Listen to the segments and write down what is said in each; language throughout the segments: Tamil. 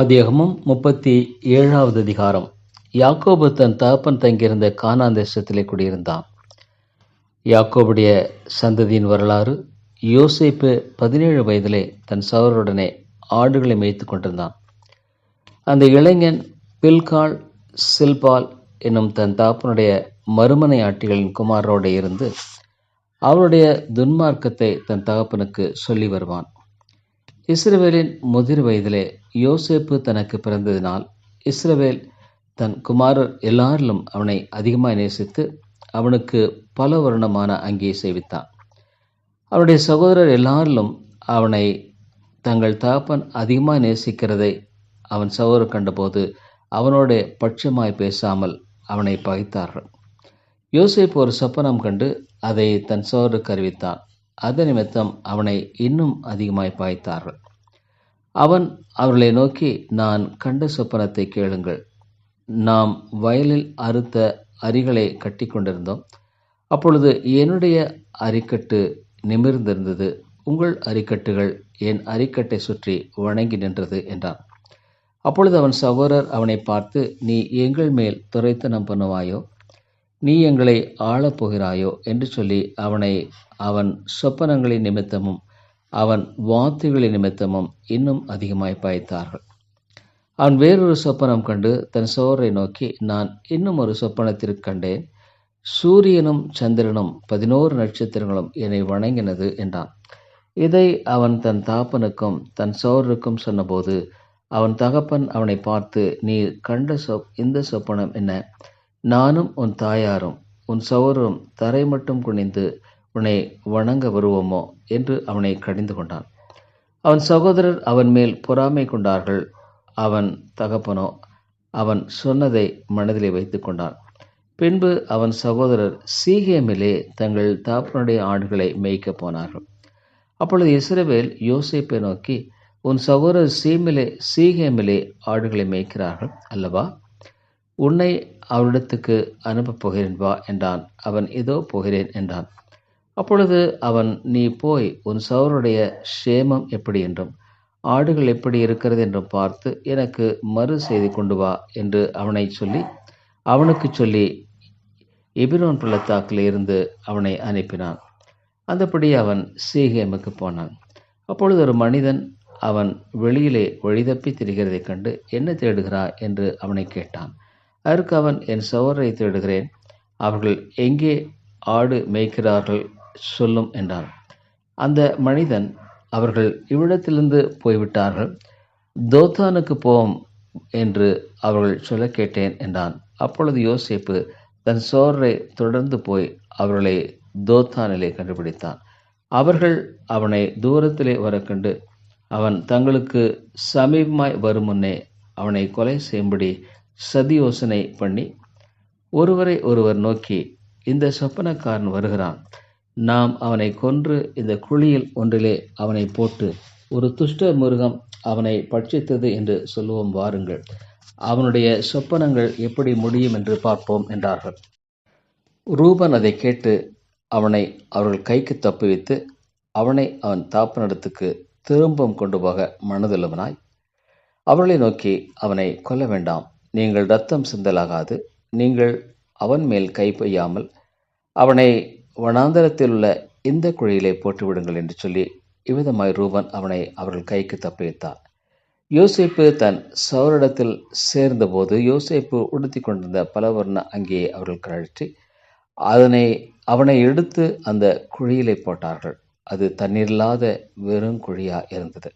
ஆதியகமும் முப்பத்தி ஏழாவது அதிகாரம். யாக்கோபு தன் தகப்பன் தங்கியிருந்த கானான் தேசத்திலே குடியிருந்தான். யாக்கோபுடைய சந்ததியின் வரலாறு யோசேப்பு பதினேழு வயதிலே தன் சவருடனே ஆடுகளை மேய்த்து கொண்டிருந்தான். அந்த இளைஞன் பில்கால் சில்பால் என்னும் தன் தகப்பனுடைய மறுமனை ஆட்டிகளின் குமாரோடு இருந்து அவருடைய துன்மார்க்கத்தை தன் தகப்பனுக்கு சொல்லி வருவான். இஸ்ரவேலின் முதிர் வயதிலே யோசேப்பு தனக்கு பிறந்ததினால் இஸ்ரவேல் தன் குமாரர் எல்லாரிலும் அவனை அதிகமாக நேசித்து அவனுக்கு பல வருணமான அங்கே சேவித்தான். அவனுடைய சகோதரர் எல்லாரிலும் அவனை தங்கள் தகப்பன் அதிகமாக நேசிக்கிறதை அவன் சகோதரர் கண்டபோது அவனோட பட்சமாய் பேசாமல் அவனை பகைத்தார்கள். யோசேப்பு ஒரு சொப்பனம் கண்டு அதை தன் சகோதரருக்கு அறிவித்தான். அது நிமித்தம் அவனை இன்னும் அதிகமாய் பாய்த்தார்கள். அவன் அவர்களை நோக்கி நான் கண்ட சொப்பனத்தை கேளுங்கள். நாம் வயலில் அறுத்த அரிகளை கட்டி கொண்டிருந்தோம். அப்பொழுது என்னுடைய அரிக்கட்டு நிமிர்ந்திருந்தது. உங்கள் அரிக்கட்டுகள் என் அரிக்கட்டை சுற்றி வணங்கி நின்றது என்றான். அப்பொழுது அவன் சகோதரர் அவனை பார்த்து நீ எங்கள் மேல் துரைத்தனம் பண்ணுவாயோ? நீ எங்களை ஆளப்போகிறாயோ? என்று சொல்லி அவனை அவன் சொப்பனங்களின் நிமித்தமும் அவன் வார்த்தைகளின் நிமித்தமும் இன்னும் அதிகமாய் பாய்த்தார்கள். அவன் வேறொரு சொப்பனம் கண்டு தன் சோரை நோக்கி நான் இன்னும் ஒரு சொப்பனத்திற்கு கண்டேன். சூரியனும் சந்திரனும் பதினோரு நட்சத்திரங்களும் என்னை வணங்கினது என்றான். இதை அவன் தன் தாப்பனுக்கும் தன் சோருக்கும் சொன்னபோது அவன் தகப்பன் அவனை பார்த்து நீ கண்ட சொ இந்த சொப்பனம் என்ன? நானும் உன் தாயாரும் உன் சௌரும் தரை மட்டும் குனிந்து உன்னை வணங்க வருவோமோ? என்று அவனை கடிந்து கொண்டான். அவன் சகோதரர் அவன் மேல் பொறாமை கொண்டார்கள். அவன் தகப்பனோ அவன் சொன்னதை மனதிலே வைத்து கொண்டான். பின்பு அவன் சகோதரர் சீகேமிலே தங்கள் தாப்பனுடைய ஆடுகளை மேய்க்கப் போனார்கள். அப்பொழுது இஸ்ரவேல் யோசிப்பை நோக்கி உன் சகோதரர் சீமிலே சீகேமிலே ஆடுகளை மேய்க்கிறார்கள் அல்லவா? உன்னை அவரிடத்துக்கு அனுப்பப் போகிறேன் வா என்றான். அவன் இதோ போகிறேன் என்றான். அப்பொழுது அவன் நீ போய் உன் சோருடைய சேமம் எப்படி என்றும் ஆடுகள் எப்படி இருக்கிறது என்றும் பார்த்து எனக்கு மறு செய்தி கொண்டு வா என்று அவனை சொல்லி அவனுக்கு சொல்லி எபிரோன் பள்ளத்தாக்கில் இருந்து அவனை அனுப்பினான். அந்தபடி அவன் சீகேமுக்கு போனான். அப்பொழுது ஒரு மனிதன் அவன் வெளியிலே வழிதப்பி திரிகிறதைக் கண்டு என்ன தேடுகிறாய்? என்று அவனை கேட்டான். அதற்கு அவன் என் சகோதரை தேடுகிறேன் அவர்கள் எங்கே ஆடு மேய்க்கிறார்கள் சொல்லும் என்றான். அந்த மனிதன் அவர்கள் இவ்விடத்திலிருந்து போய்விட்டார்கள். தோத்தானுக்கு போவோம் என்று அவர்கள் சொல்ல கேட்டேன் என்றான். அப்பொழுது யோசிப்பு தன் சோரை தொடர்ந்து போய் அவர்களை தோத்தானிலே கண்டுபிடித்தான். அவர்கள் அவனை தூரத்திலே வர கண்டு அவன் தங்களுக்கு சமீபமாய் வரும் முன்னே அவனை கொலை செய்யும்படி சதி யோசனை பண்ணி ஒருவரை ஒருவர் நோக்கி இந்த சொப்பனக்காரன் வருகிறான். நாம் அவனை கொன்று இந்த குழியில் ஒன்றிலே அவனை போட்டு ஒரு துஷ்ட மிருகம் அவனை பட்சித்தது என்று சொல்லுவோம் வாருங்கள். அவனுடைய சொப்பனங்கள் எப்படி முடியும் என்று பார்ப்போம் என்றார்கள். ரூபன் அதை கேட்டு அவனை அவர்கள் கைக்கு தப்புவித்து அவனை அவன் தாப்பனிடத்துக்கு திரும்பம் கொண்டு போக மனதுள்ளவனாய். அவர்களை நோக்கி அவனை கொல்ல வேண்டாம். நீங்கள் ரத்தம் சிந்தலாகாது. நீங்கள் அவன் மேல் கை பெய்யாமல் அவனை வனாந்தரத்தில் உள்ள இந்த குழியிலே போட்டுவிடுங்கள் என்று சொல்லி இவ்விதமாய் ரூபன் அவனை அவர்கள் கைக்கு தப்பிவித்தான் யோசிப்பு தன் சௌரிடத்தில் சேர்ந்தபோது யோசிப்பு உடுத்தி கொண்டிருந்த பலவர்ண அங்கே அவர்கள் கழற்றி அதனை அவனை எடுத்து அந்த குழியிலே போட்டார்கள். அது தண்ணீரில்லாத வெறும் குழியாக இருந்தது.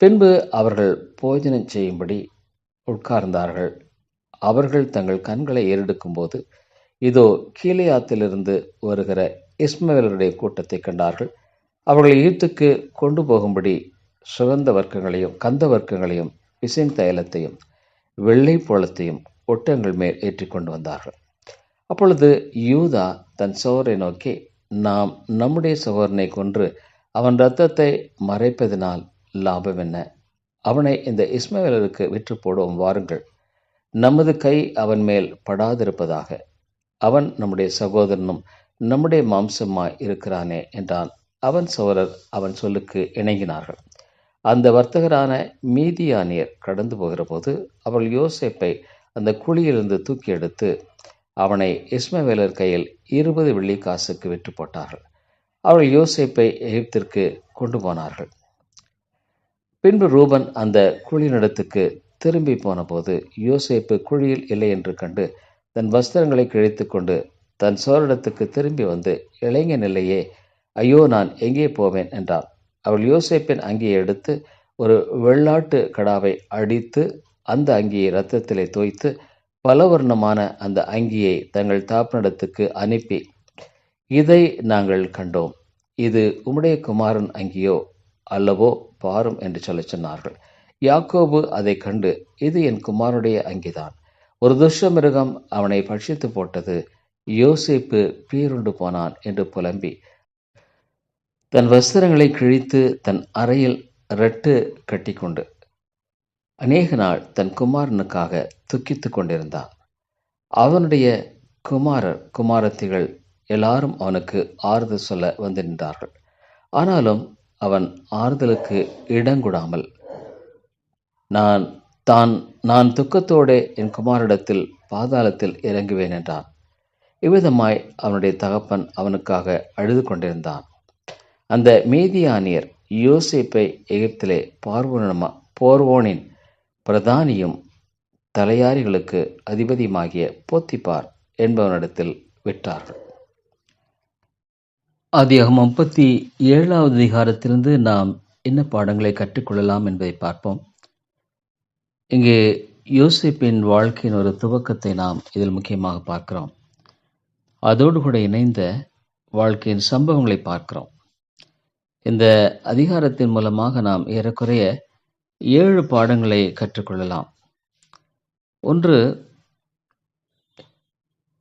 பின்பு அவர்கள் போஜனம் செய்யும்படி உட்கார்ந்தார்கள். அவர்கள் தங்கள் கண்களை ஏறெடுக்கும்போது இதோ கீழையாத்திலிருந்து வருகிற இஸ்மவேலருடைய கூட்டத்தை கண்டார்கள். அவர்கள் ஈத்துக்கு கொண்டு போகும்படி சுகந்த வர்க்கங்களையும் கந்த வர்க்கங்களையும் பிசின் தைலத்தையும் வெள்ளை போலத்தையும் ஒட்டங்கள் மேல் ஏற்றி கொண்டு வந்தார்கள். அப்பொழுது யூதா தன் சோரை நோக்கி நாம் நம்முடைய சகோதரனை கொன்று அவன் இரத்தத்தை மறைப்பதினால் லாபம் என்ன? அவனை இந்த இஸ்மவேலருக்கு விற்று போடுவோம் வாருங்கள். நமது கை அவன் மேல் படாதிருப்பதாக. அவன் நம்முடைய சகோதரனும் நம்முடைய மாம்சமாய் இருக்கிறானே என்றான். அவன் சோழர் அவன் சொல்லுக்கு இணங்கினார்கள். அந்த வர்த்தகரான மீதியானியர் கடந்து போகிற போது அவள் யோசேப்பை அந்த குழியிலிருந்து தூக்கி எடுத்து அவனை இஸ்மவேலர் கையில் இருபது வெள்ளி காசுக்கு விற்று போட்டார்கள். அவள் யோசேப்பை எகிப்திற்கு கொண்டு போனார்கள். பின்பு ரூபன் அந்த குழியினிடத்துக்கு திரும்பி போனபோது யோசேப்பு குழியில் இல்லை என்று கண்டு தன் வஸ்திரங்களை கிழித்து கொண்டு தன் சோரிடத்துக்கு திரும்பி வந்து இளைஞன் இல்லையே ஐயோ நான் எங்கே போவேன்? என்றாள் அவள் யோசேப்பின் அங்கியை எடுத்து ஒரு வெள்ளாட்டு கடாவை அடித்து அந்த அங்கியை இரத்தத்திலே தோய்த்து பலவர்ணமான அந்த அங்கியை தங்கள் தாப்பனிடத்துக்கு அனுப்பி இதை நாங்கள் கண்டோம். இது உம்முடைய குமாரன் அங்கியோ? அல்லவோ பாரும் என்று சொல்லச் சொன்னார்கள். யாக்கோபு அதை கண்டு இது என் குமாரனுடைய அங்கிதான். ஒரு துஷ்ட மிருகம் அவனை பட்சித்து போட்டது. யோசிப்பு பீருண்டு போனான் என்று புலம்பி தன் வஸ்திரங்களை கிழித்து தன் அறையில் ரெட்டு கட்டிக்கொண்டு அநேக நாள் தன் குமாரனுக்காக துக்கித்து கொண்டிருந்தான். அவனுடைய குமாரர் குமாரத்திகள் எல்லாரும் அவனுக்கு ஆறுதல் சொல்ல வந்து நின்றார்கள் ஆனாலும் அவன் ஆறுதலுக்கு இடங்கூடாமல் நான் தான் நான் துக்கத்தோடே என் குமாரிடத்தில் பாதாளத்தில் இறங்குவேன் என்றான். இவ்விதமாய் அவனுடைய தகப்பன் அவனுக்காக அழுது கொண்டிருந்தான். அந்த மீதியானியர் யோசேப்பை எகிப்திலே பார்வோனமா போர்வோனின் பிரதானியும் தலையாரிகளுக்கு அதிபதியுமாகிய போத்திப்பார் என்பவனிடத்தில் விட்டார்கள். அதிகம் முப்பத்தி ஏழாவது அதிகாரத்திலிருந்து நாம் என்ன பாடங்களை கற்றுக்கொள்ளலாம் என்பதை பார்ப்போம். இங்கே யோசிப்பின் வாழ்க்கையின் ஒரு துவக்கத்தை நாம் இதில் முக்கியமாக பார்க்கிறோம். அதோடு கூட இணைந்த வாழ்க்கையின் சம்பவங்களை பார்க்கிறோம். இந்த அதிகாரத்தின் மூலமாக நாம் ஏறக்குறைய ஏழு பாடங்களை கற்றுக்கொள்ளலாம். ஒன்று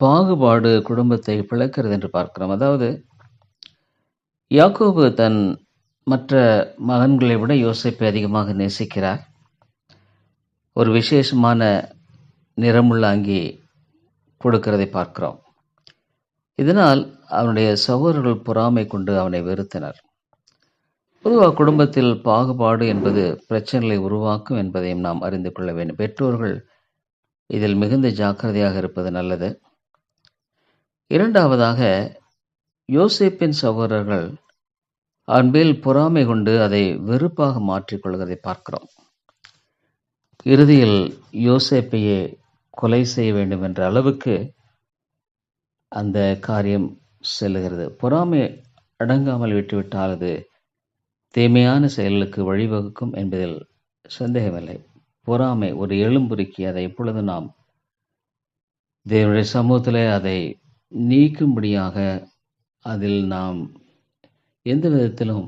பாகுபாடு குடும்பத்தை பிளக்கிறது என்று பார்க்கிறோம். அதாவது யாக்கோபு தன் மற்ற மகன்களை விட யோசிப்பை அதிகமாக நேசிக்கிறார். ஒரு விசேஷமான நிறமுள்ள அங்கி கொடுக்கிறதை பார்க்கிறோம். இதனால் அவனுடைய சகோதரர்கள் பொறாமை கொண்டு அவனை வெறுத்தனர். பொதுவாக குடும்பத்தில் பாகுபாடு என்பது பிரச்சனைகளை உருவாக்கும் என்பதையும் நாம் அறிந்து கொள்ள வேண்டும். பெற்றோர்கள் இதில் மிகுந்த ஜாக்கிரதையாக இருப்பது நல்லது. இரண்டாவதாக யோசேப்பின் சகோதரர்கள் அன்பில் பொறாமை கொண்டு அதை வெறுப்பாக மாற்றிக்கொள்வதை பார்க்கிறோம். இறுதியில் யோசேப்பையே கொலை செய்ய வேண்டும் என்ற அளவுக்கு அந்த காரியம் செல்லுகிறது. பொறாமை அடங்காமல் விட்டுவிட்டால் அது தீமையான செயலுக்கு வழிவகுக்கும் என்பதில் சந்தேகமில்லை. பொறாமை ஒரு எலும்புருக்கி அதை இப்பொழுது நாம் தேவனுடைய சமூகத்தில் அதை நீக்கும்படியாக அதில் நாம் எந்த விதத்திலும்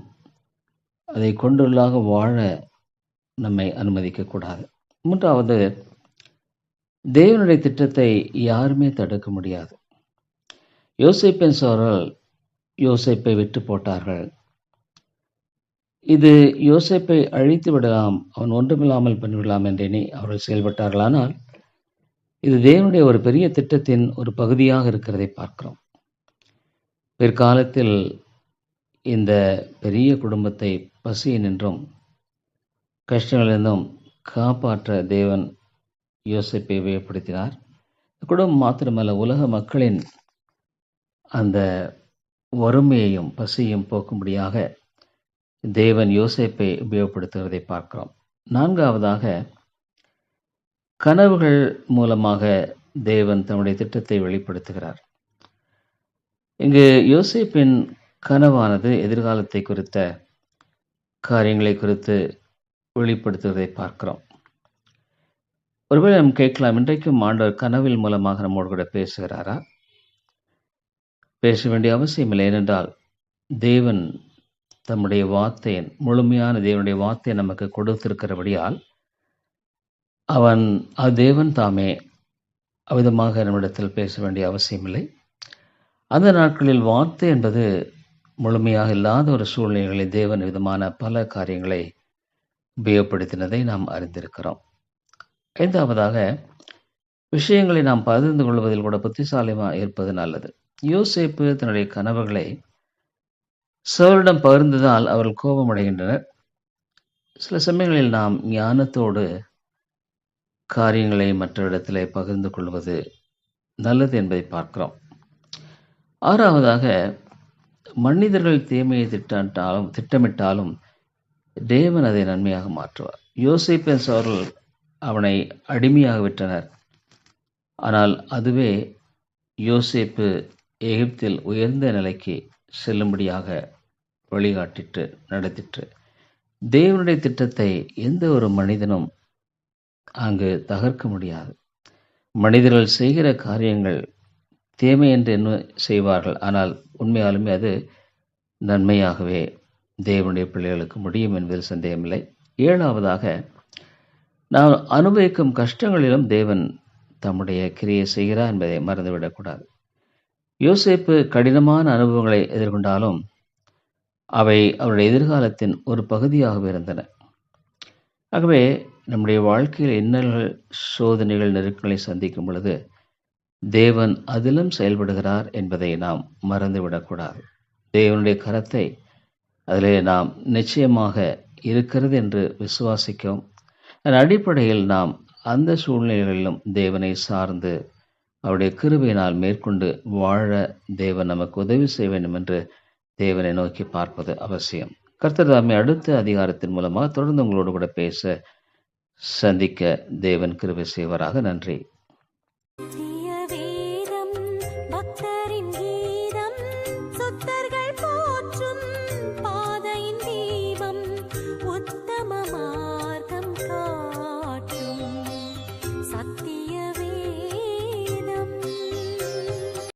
அதை கொண்டுள்ளாக வாழ நம்மை அனுமதிக்கக்கூடாது. மூன்றாவது தேவனுடைய திட்டத்தை யாருமே தடுக்க முடியாது. யோசிப்பின் சோரல் யோசிப்பை விட்டு போட்டார்கள். இது யோசிப்பை அழித்து விடலாம் அவன் ஒன்றுமில்லாமல் பண்ணிவிடலாம் என்றேனே அவர்கள் செயல்பட்டார்கள். ஆனால் இது தேவனுடைய ஒரு பெரிய திட்டத்தின் ஒரு பகுதியாக இருக்கிறதை பார்க்கிறோம். பிற்காலத்தில் இந்த பெரிய குடும்பத்தை பசியினின்றும் கஷ்டங்களிலிருந்தும் காப்பாற்ற தேவன் யோசிப்பை உபயோகப்படுத்தினார். குடும்பம் மாத்திரமல்ல உலக மக்களின் அந்த வறுமையையும் பசியும் போக்கும்படியாக தேவன் யோசிப்பை உபயோகப்படுத்துவதை பார்க்கிறோம். நான்காவதாக கனவுகள் மூலமாக தேவன் தன்னுடைய திட்டத்தை வெளிப்படுத்துகிறார். இங்கு யோசேப்பின் கனவானது எதிர்காலத்தை குறித்த காரியங்களை குறித்து வெளிப்படுத்துவதை பார்க்கிறோம். ஒருவேளை நாம் கேட்கலாம் இன்றைக்கும் ஆண்டவர் கனவில் மூலமாக நம்மோடு கூட பேசுகிறாரா? பேச வேண்டிய அவசியம் இல்லை ஏனென்றால் தேவன் தம்முடைய வார்த்தையின் முழுமையான தேவனுடைய வார்த்தையை நமக்கு கொடுத்திருக்கிறபடியால் அவன் அது தேவன் தாமே அவ்விதமாக நம்மிடத்தில் பேச வேண்டிய அவசியமில்லை அந்த நாட்களில் வார்த்தை என்பது முழுமையாக இல்லாத ஒரு சூழ்நிலைகளில் தேவன் விதமான பல காரியங்களை உபயோகப்படுத்தினதை நாம் அறிந்திருக்கிறோம். ஐந்தாவதாக விஷயங்களை நாம் பகிர்ந்து கொள்வதில் கூட புத்திசாலியமாக இருப்பது நல்லது. யோசேப்பு தன்னுடைய கனவுகளை சோரிடம் பகிர்ந்ததால் அவர்கள் கோபமடைகின்றனர். சில சமயங்களில் நாம் ஞானத்தோடு காரியங்களை மற்ற இடத்திலே பகிர்ந்து கொள்வது நல்லது என்பதை பார்க்கிறோம். ஆறாவதாக மனிதர்கள் தீமையை திட்டமிட்டாலும் திட்டமிட்டாலும் தேவன் அதை நன்மையாக மாற்றுவார். யோசிப்பென்ஸ் அவர்கள் அவனை அடிமையாக விட்டனர். ஆனால் அதுவே யோசேப்பு எகிப்தில் உயர்ந்த நிலைக்கு செல்லும்படியாக வழிகாட்டிட்டு நடத்திற்று. தேவனுடைய திட்டத்தை எந்த ஒரு மனிதனும் அங்கு தகர்க்க முடியாது. மனிதர்கள் செய்கிற காரியங்கள் தீமை என்று என்ன செய்வார்கள்? ஆனால் உண்மையாலுமே அது நன்மையாகவே தேவனுடைய பிள்ளைகளுக்கு முடியும் என்பதில் சந்தேகமில்லை. ஏழாவதாக நாம் அனுபவிக்கும் கஷ்டங்களிலும் தேவன் தம்முடைய கிரியை செய்கிறார் என்பதை மறந்துவிடக்கூடாது. யோசிப்பு கடினமான அனுபவங்களை எதிர்கொண்டாலும் அவை அவருடைய எதிர்காலத்தின் ஒரு பகுதியாகவே இருந்தன. ஆகவே நம்முடைய வாழ்க்கையில் இன்னல்கள் சோதனைகள் நெருக்கங்களை சந்திக்கும் பொழுது தேவன் அதிலும் செயல்படுகிறார் என்பதை நாம் மறந்துவிடக்கூடாது. தேவனுடைய கரத்தை அதிலே நாம் நிச்சயமாக இருக்கிறது என்று விசுவாசிக்கும். அதன் அடிப்படையில் நாம் அந்த சூழ்நிலைகளிலும் தேவனை சார்ந்து அவருடைய கிருபையினால் மேற்கொண்டு வாழ தேவன் நமக்கு உதவி செய்ய வேண்டும் என்று தேவனை நோக்கி பார்ப்பது அவசியம். கர்த்தர் அடுத்த அதிகாரத்தின் மூலமாக தொடர்ந்து உங்களோடு கூட பேச சந்திக்க தேவன் கிருபை செய்வராக. நன்றி. தெரிந்த